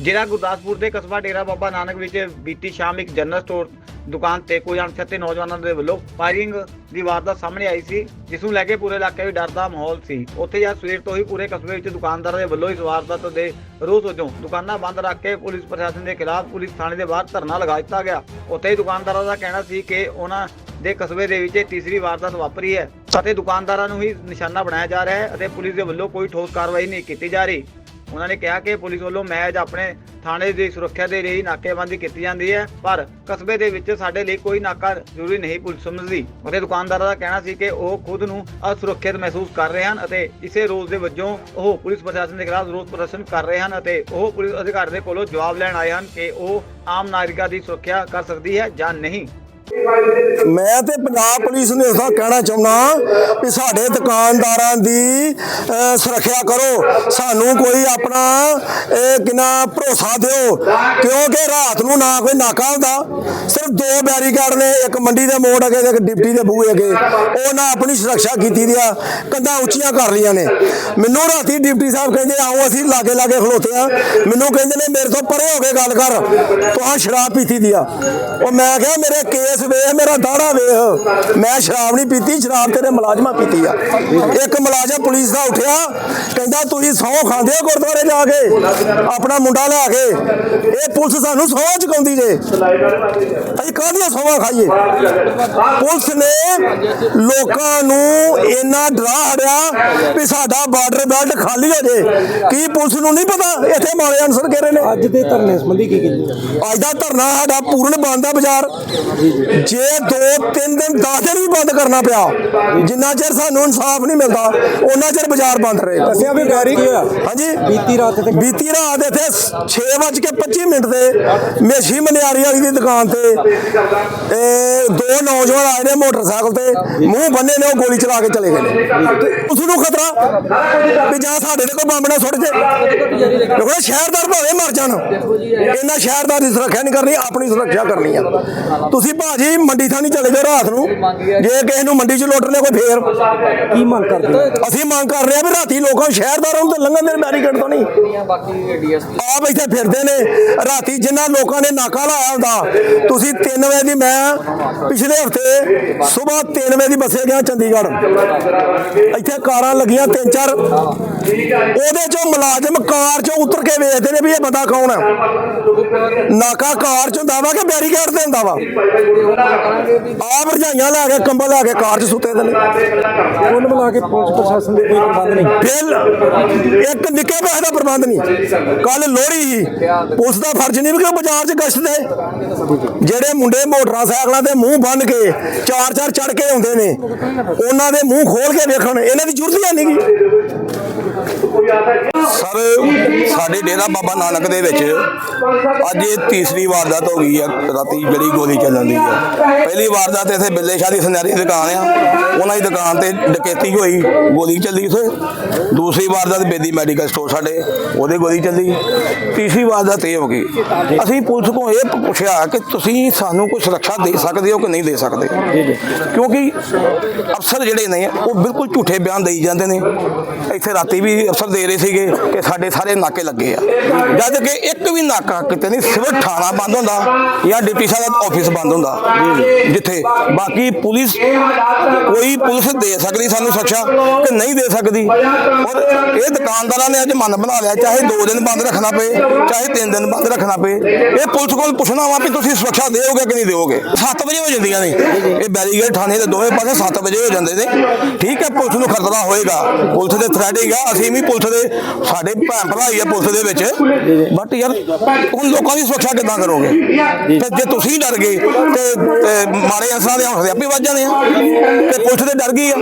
ਜ਼ਿਲ੍ਹਾ ਗੁਰਦਾਸਪੁਰ ਦੇ ਕਸਬਾ ਡੇਰਾ ਬਾਬਾ ਨਾਨਕ ਵਿੱਚ ਬੀਤੀ ਸ਼ਾਮ ਇੱਕ ਜਨਰਲ ਸਟੋਰ ਦੁਕਾਨ ਤੇ ਕੋਈ ਅਣਛਾਤੇ ਨੌਜਵਾਨਾਂ ਦੇ ਵੱਲੋਂ ਫਾਇਰਿੰਗ ਦੀ ਵਾਰਦਾਤ ਸਾਹਮਣੇ ਆਈ ਸੀ, ਜਿਸ ਨੂੰ ਲੈ ਕੇ ਪੂਰੇ ਇਲਾਕੇ ਵਿੱਚ ਡਰ ਦਾ ਮਾਹੌਲ ਸੀ। ਉੱਥੇ ਯਾਰ ਸਵੇਰ ਤੋਂ ਹੀ ਪੂਰੇ ਕਸਬੇ ਵਿੱਚ ਦੁਕਾਨਦਾਰਾਂ ਦੇ ਵੱਲੋਂ ਇਸ ਵਾਰਦਾਤ ਦੇ ਰੋਸ ਵਜੋਂ ਦੁਕਾਨਾਂ ਬੰਦ ਰੱਖ ਕੇ ਪੁਲਿਸ ਪ੍ਰਸ਼ਾਸਨ ਦੇ ਖਿਲਾਫ ਪੁਲਿਸ ਥਾਣੇ ਦੇ ਬਾਹਰ ਧਰਨਾ ਲਗਾ ਦਿੱਤਾ ਗਿਆ। ਉੱਥੇ ਹੀ ਦੁਕਾਨਦਾਰਾਂ ਦਾ ਕਹਿਣਾ ਸੀ ਕਿ ਉਹਨਾਂ ਦੇ ਕਸਬੇ ਦੇ ਵਿੱਚ ਤੀਸਰੀ ਵਾਰਦਾਤ ਵਾਪਰੀ ਹੈ ਅਤੇ ਦੁਕਾਨਦਾਰਾਂ ਨੂੰ ਹੀ ਨਿਸ਼ਾਨਾ ਬਣਾਇਆ ਜਾ ਰਿਹਾ ਹੈ ਅਤੇ ਪੁਲਿਸ ਦੇ ਵੱਲੋਂ ਕੋਈ ਠੋਸ ਕਾਰਵਾਈ ਨਹੀਂ ਕੀਤੀ ਜਾ ਰਹੀ। ਉਹਨਾਂ ਨੇ ਕਿਹਾ ਕਿ ਪੁਲਿਸ ਵੱਲੋਂ ਮੈਚ ਆਪਣੇ ਥਾਣੇ ਦੀ ਸੁਰੱਖਿਆ ਦੇ ਲਈ ਨਾਕੇਬੰਦੀ ਕੀਤੀ ਜਾਂਦੀ ਹੈ, ਪਰ ਕਸਬੇ ਦੇ ਵਿੱਚ ਸਾਡੇ ਲਈ ਕੋਈ ਨਾਕਾ ਜ਼ਰੂਰੀ ਨਹੀਂ ਪੁਲਿਸ ਸਮਝਦੀ ਅਤੇ ਦੁਕਾਨਦਾਰਾਂ ਦਾ ਕਹਿਣਾ ਸੀ ਕਿ ਉਹ ਖੁਦ ਨੂੰ ਅਸੁਰੱਖਿਅਤ ਮਹਿਸੂਸ ਕਰ ਰਹੇ ਹਨ ਅਤੇ ਇਸੇ ਰੋਸ ਦੇ ਵਜੋਂ ਉਹ ਪੁਲਿਸ ਪ੍ਰਸ਼ਾਸਨ ਦੇ ਖਿਲਾਫ ਰੋਸ ਪ੍ਰਦਰਸ਼ਨ ਕਰ ਰਹੇ ਹਨ ਅਤੇ ਉਹ ਪੁਲਿਸ ਅਧਿਕਾਰੀ ਦੇ ਕੋਲੋਂ ਜਵਾਬ ਲੈਣ ਆਏ ਹਨ ਕਿ ਉਹ ਆਮ ਨਾਗਰਿਕਾਂ ਦੀ ਸੁਰੱਖਿਆ ਕਰ ਸਕਦੀ ਹੈ ਜਾਂ ਨਹੀਂ। ਮੈਂ ਤੇ ਪੰਜਾਬ ਪੁਲਿਸ ਨੂੰ ਇਸਦਾ ਕਹਿਣਾ ਚਾਹੁੰਦਾ ਕਿ ਸਾਡੇ ਦੁਕਾਨਦਾਰਾਂ ਦੀ ਸੁਰੱਖਿਆ ਕਰੋ। ਸਾਨੂੰ ਕੋਈ ਆਪਣਾ, ਇਹ ਕਿਨਾ ਭਰੋਸਾ ਦਿਓ, ਕਿਉਂਕਿ ਰਾਤ ਨੂੰ ਨਾ ਕੋਈ ਨਾਕਾ ਹੁੰਦਾ। ਸਿਰਫ ਦੋ ਬੈਰੀਕੇਡ ਨੇ, ਇੱਕ ਮੰਡੀ ਦੇ ਮੋੜ ਅਗੇ ਤੇ ਇੱਕ ਡਿਪਟੀ ਦੇ ਬੂਹੇ ਅਗੇ। ਉਹ ਨਾ ਆਪਣੀ ਸੁਰੱਖਿਆ ਕੀਤੀ ਦੀ ਆ, ਕੰਧਾਂ ਉੱਚੀਆਂ ਕਰ ਲਈਆਂ ਨੇ। ਮੈਨੂੰ ਰਾਤੀ ਡਿਪਟੀ ਸਾਹਿਬ ਕਹਿੰਦੇ ਆਓ, ਅਸੀਂ ਲਾਗੇ ਲਾਗੇ ਖਲੋਤੇ ਆ। ਮੈਨੂੰ ਕਹਿੰਦੇ ਨੇ, ਮੇਰੇ ਤੋਂ ਪਰੇ ਹੋ ਕੇ ਗੱਲ ਕਰ। ਤੁਹਾਂ ਸ਼ਰਾਬ ਪੀਤੀ ਦੀ ਆ। ਉਹ ਮੈਂ ਕਿਹਾ, ਮੇਰੇ ਕੇਸ ਵੇਖ, ਮੇਰਾ ਦਾੜਾ ਵੇਖ। ਮੈਂ ਸ਼ਰਾਬ ਨਹੀਂ ਪੀਤੀ, ਸ਼ਰਾਬ ਤੇਰੇ ਮੁਲਾਜ਼ਮਾਂ ਪੀਤੀ ਆ। ਇੱਕ ਮੁਲਾਜ਼ਮ ਪੁਲਿਸ ਦਾ ਉੱਠਿਆ, ਕਹਿੰਦਾ, ਤੁਸੀਂ ਸਹੁੰ ਖਾਂਦੇ ਹੋ ਗੁਰਦੁਆਰੇ ਜਾ ਕੇ? ਆਪਣਾ ਮੁੰਡਾ ਲਿਆ ਕੇ? ਇਹ ਪੁਲਿਸ ਸਾਨੂੰ ਸਹੁੰ ਚੁਕਾਉਂਦੀ ਜੇ। ਅਸੀਂ ਕਾਹਦੀਆਂ ਸਹੁੰ ਖਾਈਏ? ਪੁਲਿਸ ਨੇ ਲੋਕਾਂ ਨੂੰ ਇੰਨਾ ਡਰਾ ਹੜਿਆ ਵੀ ਸਾਡਾ ਬਾਰਡਰ ਬੈਲਟ ਖਾਲੀ ਹੋ ਜੇ। ਕੀ ਪੁਲਿਸ ਨੂੰ ਨਹੀਂ ਪਤਾ? ਇੱਥੇ ਮਾਰੇ ਅਨਸਰ ਘੇਰੇ ਨੇ। ਅੱਜ ਦੇ ਧਰਨੇ ਸੰਬੰਧੀ ਕੀ ਕਹਿੰਦੇ ਅੱਜ ਦਾ ਧਰਨਾ ਸਾਡਾ ਪੂਰਨ ਬੰਦ ਆ ਬਾਜ਼ਾਰ। ਜੇ ਦੋ ਤਿੰਨ ਦਿਨ 10 ਦਿਨ ਵੀ ਬੰਦ ਕਰਨਾ ਪਿਆ ਜਿੰਨਾ ਚਿਰ ਸਾਨੂੰ ਇਨਸਾਫ ਨਹੀਂ ਮਿਲਦਾ ਉਹਨਾਂ ਚਿਰ ਬਾਜ਼ਾਰ ਬੰਦ ਰਹੇਗਾ ਦੱਸਿਆ ਵੀ ਗੈਰੀ ਕੀ ਹੋਇਆ? ਹਾਂਜੀ। ਬੀਤੀ ਰਾਤ ਤੇ ਬੀਤੀ ਰਾਤ ਇੱਥੇ 6:25 ਮਿੰਟ ਤੇ ਮੇਸ਼ੀ ਮਨਿਆਰੀ ਵਾਲੀ ਦੀ ਦੁਕਾਨ ਤੇ ਇਹ ਦੋ ਨੌਜਵਾਨ ਆਏ ਨੇ ਮੋਟਰਸਾਈਕਲ ਤੇ। ਮੂੰਹ ਬੰਨੇ ਨੇ ਉਹ ਗੋਲੀ ਚਲਾ ਕੇ ਚਲੇ ਗਏ ਨੇ। ਉਸ ਨੂੰ ਖਤਰਾ ਵੀ ਜਾਂ ਸਾਡੇ ਤੇ ਕੋਈ ਬੰਬ ਨਾ ਸੁੱਟ ਜੇ। ਦੇਖੋ ਸ਼ਹਿਰਦਾਰ ਭਾਵੇਂ ਮਰ ਜਾਣ। ਇਹਨਾਂ ਸ਼ਹਿਰਦਾਰ ਦੀ ਸੁਰੱਖਿਆ ਨਹੀਂ ਕਰਨੀ ਆਪਣੀ ਸੁਰੱਖਿਆ ਕਰਨੀ ਆ। ਤੁਸੀਂ ਭਾਜੀ ਮੰਡੀ ਥਾਣੀ ਚਲੇ ਜਾਓ ਰਾਤ ਨੂੰ। ਜੇ ਕਿਸੇ ਨੂੰ ਮੰਡੀ 'ਚ ਲੁੱਟ ਲਿਆ ਕੋਈ ਫੇਰ। ਕੀ ਮੰਗ ਕਰਦੇ? ਅਸੀਂ ਮੰਗ ਕਰ ਰਹੇ ਆ ਵੀ ਰਾਤੀ ਲੋਕਾਂ ਨੂੰ ਸ਼ਹਿਰਦਾਰਾਂ ਨੂੰ ਤੇ ਲੰਘਣ ਦੇ ਬੈਰੀਕੇਡ ਤੋਂ ਨਹੀਂ। ਆਪ ਇੱਥੇ ਫਿਰਦੇ ਨੇ। ਰਾਤੀ ਜਿਨ੍ਹਾਂ ਲੋਕਾਂ ਨੇ ਨਾਕਾ ਲਾਇਆ ਹੁੰਦਾ ਤੁਸੀਂ 3 ਵਜੇ ਦੀ ਮੈਂ ਪਿਛਲੇ ਹਫ਼ਤੇ ਸਵੇਰ 3 ਵਜੇ ਦੀ ਬੱਸੇ ਗਿਆ ਚੰਡੀਗੜ੍ਹ। ਇੱਥੇ ਕਾਰਾਂ ਲੱਗੀਆਂ ਤਿੰਨ ਚਾਰ 不 了 ਉਹਦੇ ਚੋਂ ਮੁਲਾਜ਼ਮ ਕਾਰ ਚੋਂ ਉਤਰ ਕੇ ਵੇਖਦੇ ਨੇ ਵੀ ਇਹ ਬੰਦਾ ਕੌਣ ਹੈ। ਨਾਕਾ ਕਾਰ ਚ ਹੁੰਦਾ ਵਾ ਕਿ ਬੈਰੀਕੇਡ ਤੇ ਹੁੰਦਾ ਵਾ? ਆਪ ਰਜਾਈਆਂ ਲੈ ਕੇ ਕੰਬਲ ਲੈ ਕੇ ਕਾਰ ਚ ਸੁੱਤੇ ਦੇ ਨੇ। ਕੁੱਲ ਮਿਲਾ ਕੇ ਪੁਲਿਸ ਪ੍ਰਸ਼ਾਸਨ ਦੇ ਕੋਈ ਪ੍ਰਬੰਧ ਨਹੀਂ। ਬਿੱਲ ਇੱਕ ਨਿੱਕੇ ਪੈਸੇ ਦਾ ਪ੍ਰਬੰਧ ਨਹੀਂ। ਕੱਲ ਲੋਹੜੀ ਸੀ। ਪੁਲਿਸ ਦਾ ਫਰਜ਼ ਨਹੀਂ ਵੀ ਕਿ ਉਹ ਬਾਜ਼ਾਰ 'ਚ ਗਸ਼ਤ ਦੇ ਜਿਹੜੇ ਮੁੰਡੇ ਮੋਟਰਸਾਈਕਲਾਂ ਤੇ ਮੂੰਹ ਬੰਨ ਕੇ ਚਾਰ ਚਾਰ ਚੜ ਕੇ ਆਉਂਦੇ ਨੇ ਉਹਨਾਂ ਦੇ ਮੂੰਹ ਖੋਲ ਕੇ ਵੇਖਣ ਇਹਨਾਂ ਦੀ ਜ਼ਰੂਰਤ ਹੀ ਨਹੀਂ ਸਰ, ਸਾਡੇ ਡੇਰਾ ਬਾਬਾ ਨਾਨਕ ਦੇ ਵਿੱਚ ਅੱਜ ਇਹ ਤੀਸਰੀ ਵਾਰਦਾਤ ਹੋ ਗਈ ਆ, ਰਾਤੀ ਜਿਹੜੀ ਗੋਲੀ ਚੱਲਣ ਦੀ ਆ। ਪਹਿਲੀ ਵਾਰਦਾਤ ਇੱਥੇ ਬਿੱਲੇ ਸ਼ਾਹ ਦੀ ਸੁਨਹਿਰੀ ਦੁਕਾਨ ਆ, ਉਹਨਾਂ ਦੀ ਦੁਕਾਨ ਤੇ ਡਕੈਤੀ ਹੋਈ, ਗੋਲੀ ਚੱਲੀ ਉੱਥੇ। ਦੂਸਰੀ ਵਾਰਦਾਤ ਬੇਦੀ ਮੈਡੀਕਲ ਸਟੋਰ ਸਾਡੇ, ਉਹਦੇ ਗੋਲੀ ਚੱਲੀ। ਤੀਸਰੀ ਵਾਰਦਾਤ ਇਹ ਹੋ ਗਈ। ਅਸੀਂ ਪੁਲਿਸ ਕੋਲ ਇਹ ਪੁੱਛਿਆ ਕਿ ਤੁਸੀਂ ਸਾਨੂੰ ਕੋਈ ਸੁਰੱਖਿਆ ਦੇ ਸਕਦੇ ਹੋ ਕਿ ਨਹੀਂ ਦੇ ਸਕਦੇ? ਕਿਉਂਕਿ ਅਫਸਰ ਜਿਹੜੇ ਨੇ, ਉਹ ਬਿਲਕੁਲ ਝੂਠੇ ਬਿਆਨ ਦੇਈ ਜਾਂਦੇ ਨੇ। ਇੱਥੇ ਰਾਤੀ ਵੀ ਅਫਸਰ ਦੇ ਰਹੇ ਸੀਗੇ। ਕਿ ਸਾਡੇ ਸਾਰੇ ਨਾਕੇ ਲੱਗੇ ਆ। ਜਦ ਕਿ ਇੱਕ ਵੀ ਨਾਕਾ ਕਿਤੇ ਨਹੀਂ, ਸਿਰਫ ਥਾਣਾ ਬੰਦ ਹੁੰਦਾ ਜਾਂ ਡਿਪਟੀ ਸਾਹਿਬ ਦਾ ਆਫਿਸ ਬੰਦ ਹੁੰਦਾ, ਜਿੱਥੇ ਬਾਕੀ ਪੁਲਿਸ ਕੋਈ ਪੁਲਿਸ ਦੇ ਸਕਦੀ ਸਾਨੂੰ ਸੁਰੱਖਿਆ ਕਿ ਨਹੀਂ ਦੇ ਸਕਦੀ। ਔਰ ਇਹ ਦੁਕਾਨਦਾਰਾਂ ਨੇ ਅੱਜ ਮਨ ਬਣਾ ਲਿਆ, ਚਾਹੇ 2 ਦਿਨ ਬੰਦ ਰੱਖਣਾ ਪਏ, ਚਾਹੇ 3 ਦਿਨ ਬੰਦ ਰੱਖਣਾ ਪਏ, ਇਹ ਪੁਲਿਸ ਕੋਲ ਪੁੱਛਣਾ ਵਾ ਵੀ ਤੁਸੀਂ ਸੁਰੱਖਿਆ ਦੇਓਗੇ ਕਿ ਨਹੀਂ ਦਿਓਗੇ? 7 ਵਜੇ ਹੋ ਜਾਂਦੀਆਂ ਨੇ। ਇਹ ਬੈਰੀਗੇਡ ਥਾਣੇ ਦੇ ਦੋਵੇਂ ਪਾਸੇ 7 ਵਜੇ ਹੋ ਜਾਂਦੇ ਨੇ। ਠੀਕ ਹੈ, ਪੁਲਿਸ ਨੂੰ ਖਤਰਾ ਹੋਏਗਾ। ਪੁਲਿਸ ਦੇ ਥ੍ਰੈਡਿੰਗ ਆ, ਅਸੀਂ ਵੀ ਪੁਲਿਸ ਦੇ ਸਾਡੇ ਭੈਣ ਭਰਾ ਹੀ ਆ ਪੁਲਿਸ ਦੇ ਵਿੱਚ। ਬਟ ਯਾਰ ਹੁਣ ਲੋਕਾਂ ਦੀ ਸੁਰੱਖਿਆ ਕਿੱਦਾਂ ਕਰੋਗੇ? ਤੇ ਜੇ ਤੁਸੀਂ ਡਰ ਗਏ ਤੇ ਮਾੜੇ ਅਨਸਰਾਂ ਦੇ ਹੌਸਲੇ ਆਪੇ ਵੱਜ ਜਾਣੇ ਆ। ਤੇ ਪੁਲਿਸ ਤੇ ਡਰ ਗਈ ਆ।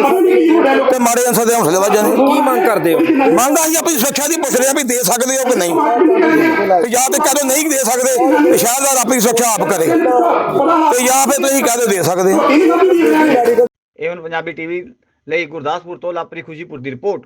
ਤੇ ਮਾੜੇ ਅਨਸਰ ਦੇ ਹੌਸਲੇ ਵੱਜ ਜਾਣੇ ਕੀ ਮੰਗ ਕਰਦੇ ਹੋ? ਮੰਗ ਅਸੀਂ ਆਪਣੀ ਸੁਰੱਖਿਆ ਦੀ ਪੁੱਛ ਰਹੇ ਆ ਵੀ ਦੇ ਸਕਦੇ ਹੋ ਕਿ ਨਹੀਂ। ਤੇ ਜਾਂ ਤੇ ਕਦੋਂ ਨਹੀਂ ਦੇ ਸਕਦੇ ਤੇ ਸ਼ਾਇਦ ਆਪਣੀ ਸੁਰੱਖਿਆ ਆਪ ਕਰੇ। ਤੇ ਜਾਂ ਫਿਰ ਤੁਸੀਂ ਕਹਦੇ ਦੇ ਸਕਦੇ। ਹੋ ਏਵਨ ਪੰਜਾਬੀ ਟੀਵੀ ਲਈ ਗੁਰਦਾਸਪੁਰ ਤੋਂ ਲਾਪਰੀ ਖੁਸ਼ੀਪੁਰ ਦੀ ਰਿਪੋਰਟ।